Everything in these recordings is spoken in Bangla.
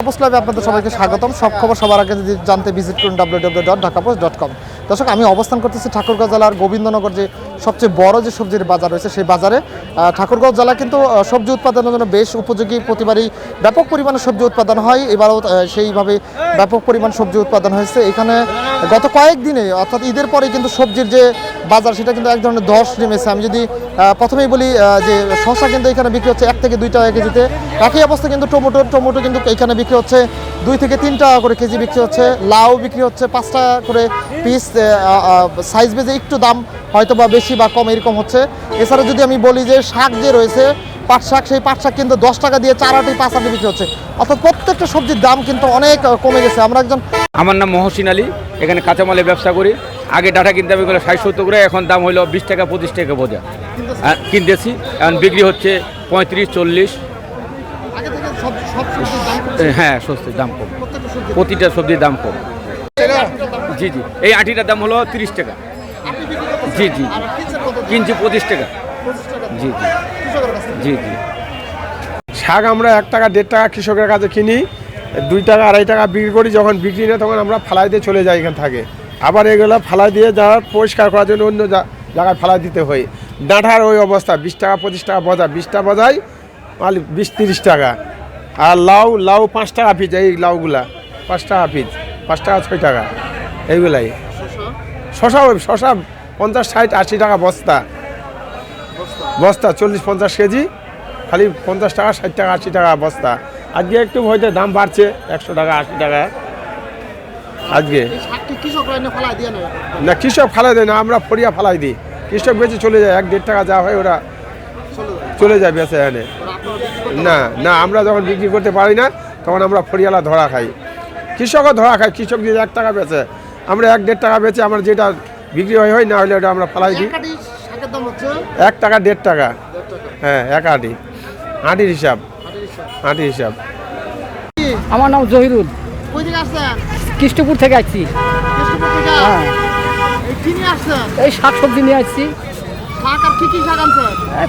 আপনাদের সবাইকে স্বাগতম। সব খবর সবার আগে যদি জানতে ভিজিট করুন কম দর্শক, আমি অবস্থান করতেছি ঠাকুরগাঁও জেলার গোবিন্দনগর যে সবচেয়ে বড় যে সবজির বাজার রয়েছে সেই বাজারে। ঠাকুরগাঁও জেলা কিন্তু সবজি উৎপাদনের জন্য বেশ উপযোগী প্রতিবারই ব্যাপক পরিমাণে সবজি উৎপাদন হয়। এবারও সেইভাবে ব্যাপক পরিমাণ সবজি উৎপাদন হয়েছে। এখানে গত কয়েকদিনে, অর্থাৎ ঈদের পরে কিন্তু সবজির যে বাজার, সেটা কিন্তু এক ধরনের ধস নেমেছে। আমি যদি প্রথমেই বলি যে শসা কিন্তু এখানে বিক্রি হচ্ছে এক থেকে দুই টাকা কেজিতে। একই অবস্থা কিন্তু টমেটো টমেটো কিন্তু এখানে বিক্রি হচ্ছে দুই থেকে তিন টাকা করে কেজি বিক্রি হচ্ছে। লাউ বিক্রি হচ্ছে পাঁচ টাকা করে পিস সাইজ বেজে একটু দাম হয়তো বা বেশি বা কম এরকম হচ্ছে। এছাড়া যদি আমি বলি যে শাক যে রয়েছে, পাট শাক, সেই পাট শাক কিন্তু দশ টাকা দিয়ে চার আটি, পাঁচ আটি বিক্রি হচ্ছে। অর্থাৎ প্রত্যেকটা সবজির দাম কিন্তু অনেক কমে গেছে। আমরা একজন আমার নাম মহসিন আলী, এখানে কাঁচামালের ব্যবসা করি। আগে ডাটা কিনতে হবে এগুলো ষাট সত্তর করে এখন দাম হলো বিশ টাকা পঁচিশ টাকা বোঝা। আর কিনতেছি এখন বিক্রি হচ্ছে পঁয়ত্রিশ চল্লিশ। আগে থেকে সব সব সবজির দাম এ, হ্যাঁ সস্তি দাম কম। প্রতিটা সবজির দাম কম। জি জি। এই আটিটার দাম হলো তিরিশ টাকা। জি জি। কিনছি পঁচিশ টাকা। জি জি। জি জি। শাক আমরা এক টাকা দেড় টাকা কৃষকের কাছে কিনি দুই টাকা আড়াই টাকা বিক্রি করি যখন বিক্রি না তখন আমরা ফালাই দিয়ে চলে যাই এখান থেকে। আবার এগুলো ফালাই দিয়ে যাওয়ার পরিষ্কার করার জন্য অন্য জায়গায় ফালাই দিতে হয়। ডাঁটার ওই অবস্থা, বিশ টাকা, পঁচিশ টাকা বজা বিশটা বজায়, মাল বিশ, তিরিশ টাকা। আর লাউ লাউ পাঁচ টাকা পিস এই লাউগুলা, পাঁচ টাকা পিস পাঁচ টাকা, ছয় টাকা, এইগুলাই। শশা শশা পঞ্চাশ, ষাট, আশি টাকা বস্তা। বস্তা চল্লিশ, পঞ্চাশ কেজি, খালি পঞ্চাশ টাকা, ষাট টাকা, আশি টাকা বস্তা। আজকে একটু হয়তো দাম বাড়ছে, একশো টাকা, আশি টাকা। আজকে? না কৃষক ফালাই দেয় না আমরা ফরিয়া ফালাই দিই। কৃষক বেঁচে চলে যায় এক দেড় টাকা যা হয় ওরা চলে যায়। বেঁচে এনে। না না আমরা যখন বিক্রি করতে পারি না তখন আমরা ফরিয়ালা ধরা খাই। কৃষকও ধরা খাই কৃষক যদি এক টাকা বেচে আমরা এক দেড় টাকা বেচে আমরা যেটা বিক্রি হয় হয় না হলে ওটা আমরা ফালাই দিই। এক টাকা দেড় টাকা। হ্যাঁ এক আটি। আটির হিসাব। আটির হিসাব। আটির হিসাব। আমার নাম জহিরুল। কই থেকে আসছেন? কৃষ্ণপুর থেকে আসছি। হ্যাঁ। এই শাক সবজি নিয়ে আসছি।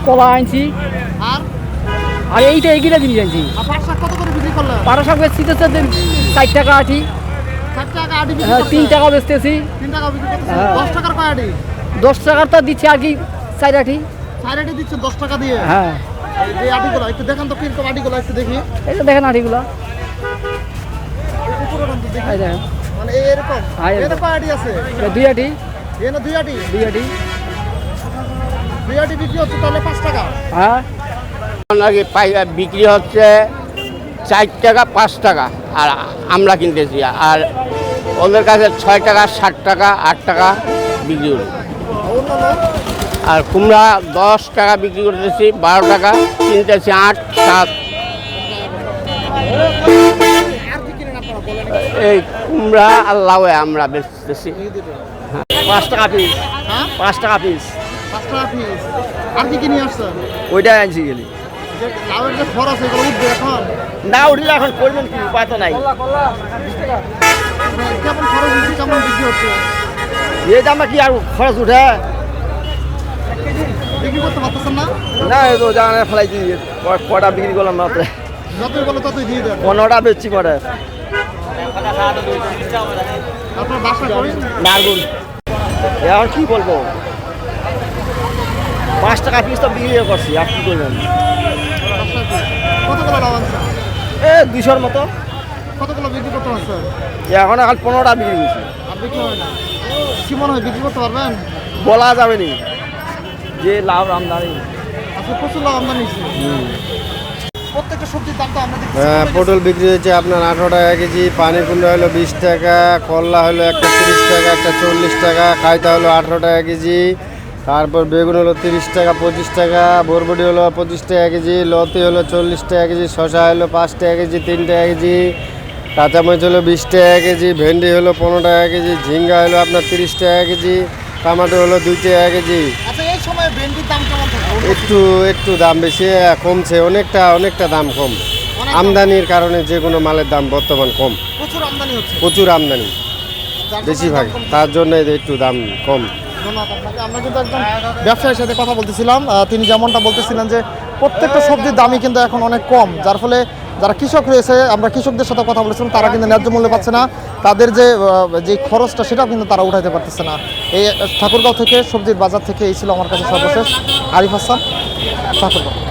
কলা আনছি। আর? আর এইটা এইগুলা জিনিস আনছি। পাড়া শাক বেচছি তো ষাট টাকা আটি। হ্যাঁ তিন টাকা বেচতেছি। হ্যাঁ। দশ টাকার তো দিচ্ছি আর কি চার আটি। চার আটি দিচ্ছেন দশ টাকা দিয়ে? হ্যাঁ। এই যে আটিগুলো একটু দেখান তো কীরকম আটিগুলো একটু দেখি। দেখেন আটিগুলা উপরে টান তো দেখি এই দেখেন মানে এরকম? এটা কয় আছে দুই আটি। এখানে দুই আটি? দুই আটি। দুই আটি বিক্রি হচ্ছে তাহলে পাঁচ টাকা? হ্যাঁ। আগে পাই বিক্রি হচ্ছে চার টাকা পাঁচ টাকা। আর আমরা কিনতেছি। আর ওদের কাছে ছয় টাকা ষাট টাকা আট টাকা বিক্রি করি আর কুমড়া দশ টাকা বিক্রি করতেছি বারো টাকা কিনতেছি আট সাত আর কি কিনেন আপনারা বলেন এই কুমড়া আর লাউয়ে আমরা বেচতেছি পাঁচ টাকা পিস হ্যাঁ? পাঁচ টাকা পিস পাঁচ টাকা পিস আর কি নিয়ে আসছেন? ওইটাই আনছি গেলি। না উঠলে এখন করবেন কি? উপায় তো নাই। মানে এই কি আর খরচ উঠে? বিক্রি করতে পারতেছেন না? না এই তো জানা ফেলাই কটা বিক্রি করলাম মাত্র। পনেরোটা বেচছি বাসা করেন নারগুল এখন কি বলব? পাঁচ টাকা পিস তো বিক্রি করছি আর কি করবেন? কতগুলো এ দুইশোর মতো। কতগুলো বিক্রি করতে পারছেন এখন এখন পনেরোটা বিক্রি করছি। কি মনে হয় বিক্রি করতে পারবেন বলা যাবে নি যে লাভ আমদানি। আজকে প্রচুর লাভ আমদানি প্রত্যেকটা সবজির দাম তো আমরা দেখছি হ্যাঁ পটল বিক্রি হয়েছে আপনার আঠারো টাকা কেজি পানি কুমড়া হলো বিশ টাকা করলা হলো একটা তিরিশ টাকা একটা চল্লিশ টাকা কায়তা হলো আঠারো টাকা কেজি তারপর বেগুন হলো তিরিশ টাকা পঁচিশ টাকা বরবটি হলো পঁচিশ টাকা কেজি লতি হলো চল্লিশ টাকা কেজি শশা হলো পাঁচ টাকা কেজি তিন টাকা কেজি কাঁচামরিচ হলো বিশ টাকা কেজি ভেন্ডি হলো পনেরো টাকা কেজি ঝিঙ্গা হলো আপনার তিরিশ টাকা কেজি টমেটো হলো দুই টাকা কেজি। আচ্ছা এই সময় ভেন্ডির দাম কেমন থাকে? একটু একটু দাম বেশি কমছে। অনেকটা অনেকটা দাম কম। আমদানির কারণে যে কোনো মালের দাম বর্তমান কম। প্রচুর আমদানি হচ্ছে। প্রচুর আমদানি। বেশিরভাগ। তার জন্য একটু দাম কম। আমরা কিন্তু একজন ব্যবসায়ীর সাথে কথা বলতেছিলাম। তিনি যেমনটা বলতেছিলেন যে প্রত্যেকটা সবজির দামই কিন্তু এখন অনেক কম। যার ফলে যারা কৃষক রয়েছে, আমরা কৃষকদের সাথে কথা বলেছিলাম, তারা কিন্তু ন্যায্য মূল্য পাচ্ছে না। তাদের যে যে খরচটা, সেটাও কিন্তু তারা উঠাইতে পারতেছে না। এই ঠাকুরগাঁও থেকে, সবজির বাজার থেকে এই ছিল আমার কাছে সর্বশেষ। আরিফ হাসান, ঠাকুরগাঁও।